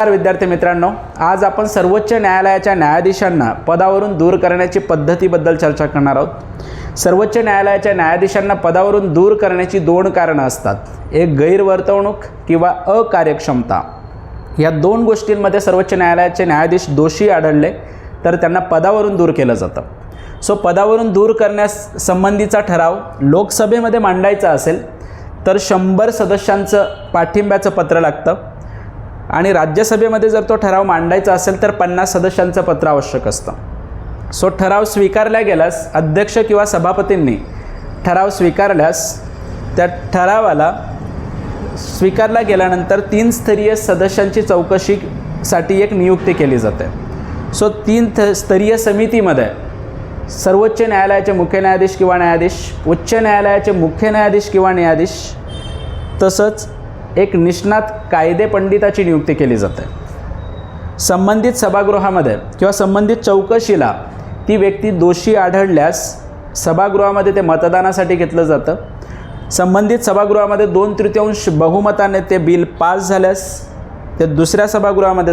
नमस्कार विद्यार्थी मित्रांनो आज आपण सर्वोच्च न्यायालयाच्या न्यायाधीशांना पदावरून दूर करण्याची पद्धतीबद्दल चर्चा करणार आहोत. सर्वोच्च न्यायालयाच्या न्यायाधीशांना पदावरून दूर करण्याची दोन कारणं असतात. एक गैरवर्तवणूक किंवा अकार्यक्षमता. या दोन गोष्टींमध्ये सर्वोच्च न्यायालयाचे न्यायाधीश दोषी आढळले तर त्यांना पदावरून दूर केलं जातं. सो पदावरून दूर करण्यास संबंधीचा ठराव लोकसभेमध्ये मांडायचा असेल तर शंभर सदस्यांचं पाठिंब्याचं पत्र लागतं. आणि राज्यसभेमध्ये जर तो ठराव मांडायचा असेल तर पन्नास सदस्यांचं पत्र आवश्यक असतं. सो ठराव स्वीकारला गेल्यास अध्यक्ष किंवा सभापतींनी ठराव स्वीकारल्यास त्या ठरावाला स्वीकारला गेल्यानंतर तीन स्तरीय सदस्यांची चौकशीसाठी एक नियुक्ती केली जाते. सो तीन थ स्तरीय समितीमध्ये सर्वोच्च न्यायालयाचे मुख्य न्यायाधीश किंवा न्यायाधीश उच्च न्यायालयाचे मुख्य न्यायाधीश किंवा न्यायाधीश तसंच एक निष्णात कायदे पंडिताची नियुक्ती केली जाते. संबंधित सभागृहामध्ये किंवा संबंधित चौकशीला ती व्यक्ती दोषी आढळल्यास सभागृहामध्ये ते मतदानासाठी घेतलं जातं. संबंधित सभागृहामध्ये दोन तृतीयांश बहुमताने ते बिल पास झाल्यास ते दुसऱ्या सभागृहामध्ये